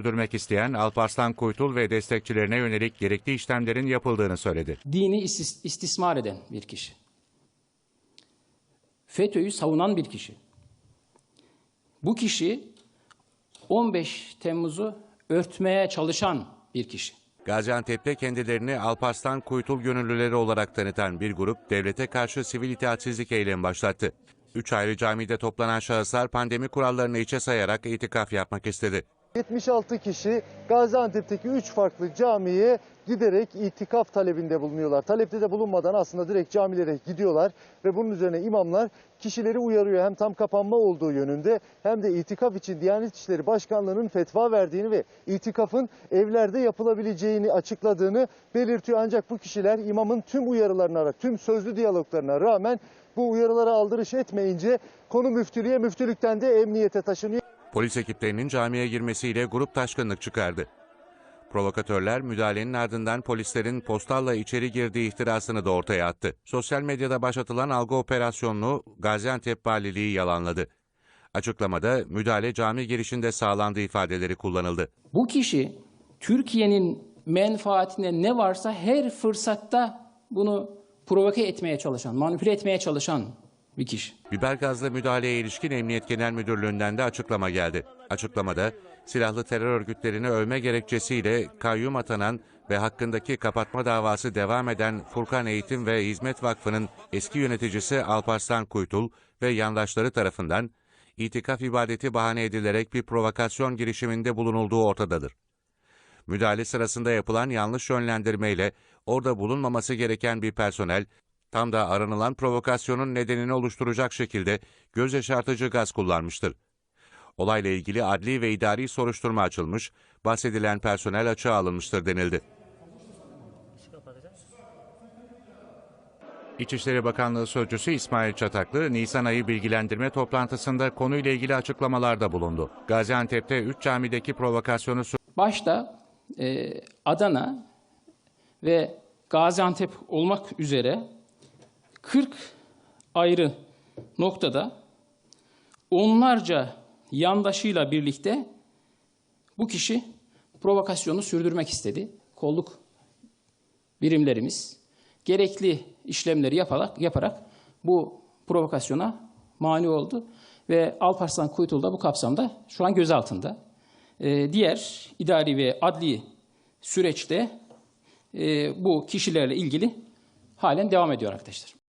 Sürdürmek isteyen Alparslan Kuytul ve destekçilerine yönelik gerekli işlemlerin yapıldığını söyledi. dini istis- istismar eden bir kişi. FETÖ'yü savunan bir kişi. Bu kişi 15 Temmuz'u örtmeye çalışan bir kişi. Gaziantep'te kendilerini Alparslan Kuytul gönüllüleri olarak tanıtan bir grup devlete karşı sivil itaatsizlik eylemi başlattı. Üç ayrı camide toplanan şahıslar pandemi kurallarını içe sayarak itikaf yapmak istedi. 76 kişi Gaziantep'teki 3 farklı camiye giderek itikaf talebinde bulunuyorlar. Talepte de bulunmadan aslında direkt camilere gidiyorlar ve bunun üzerine imamlar kişileri uyarıyor. Hem tam kapanma olduğu yönünde hem de itikaf için Diyanet İşleri Başkanlığı'nın fetva verdiğini ve itikafın evlerde yapılabileceğini açıkladığını belirtiyor. Ancak bu kişiler imamın tüm uyarılarına, tüm sözlü diyaloglarına rağmen bu uyarılara aldırış etmeyince konu müftülüğe, müftülükten de emniyete taşınıyor. Polis ekiplerinin camiye girmesiyle grup taşkınlık çıkardı. Provokatörler müdahalenin ardından polislerin postalla içeri girdiği ihtirasını da ortaya attı. Sosyal medyada başlatılan algı operasyonunu Gaziantep Valiliği yalanladı. Açıklamada müdahale cami girişinde sağlandığı ifadeleri kullanıldı. Bu kişi Türkiye'nin menfaatine ne varsa her fırsatta bunu provoke etmeye çalışan, manipüle etmeye çalışan bir kişi. Biber gazlı müdahaleye ilişkin Emniyet Genel Müdürlüğü'nden de açıklama geldi. Açıklamada silahlı terör örgütlerini övme gerekçesiyle kayyum atanan ve hakkındaki kapatma davası devam eden Furkan Eğitim ve Hizmet Vakfı'nın eski yöneticisi Alparslan Kuytul ve yandaşları tarafından itikaf ibadeti bahane edilerek bir provokasyon girişiminde bulunulduğu ortadadır. Müdahale sırasında yapılan yanlış yönlendirmeyle orada bulunmaması gereken bir personel, tam da aranılan provokasyonun nedenini oluşturacak şekilde göz yaşartıcı gaz kullanmıştır. Olayla ilgili adli ve idari soruşturma açılmış, bahsedilen personel açığa alınmıştır denildi. İçişleri Bakanlığı Sözcüsü İsmail Çataklı, Nisan ayı bilgilendirme toplantısında konuyla ilgili açıklamalarda bulundu. Gaziantep'te 3 camideki provokasyonu Başta e, Adana ve Gaziantep olmak üzere 40 ayrı noktada onlarca yandaşıyla birlikte bu kişi provokasyonu sürdürmek istedi. Kolluk birimlerimiz gerekli işlemleri yaparak, yaparak bu provokasyona mani oldu ve Alparslan Kuytul da bu kapsamda şu an gözaltında. Ee, diğer idari ve adli süreçte e, bu kişilerle ilgili halen devam ediyor arkadaşlar.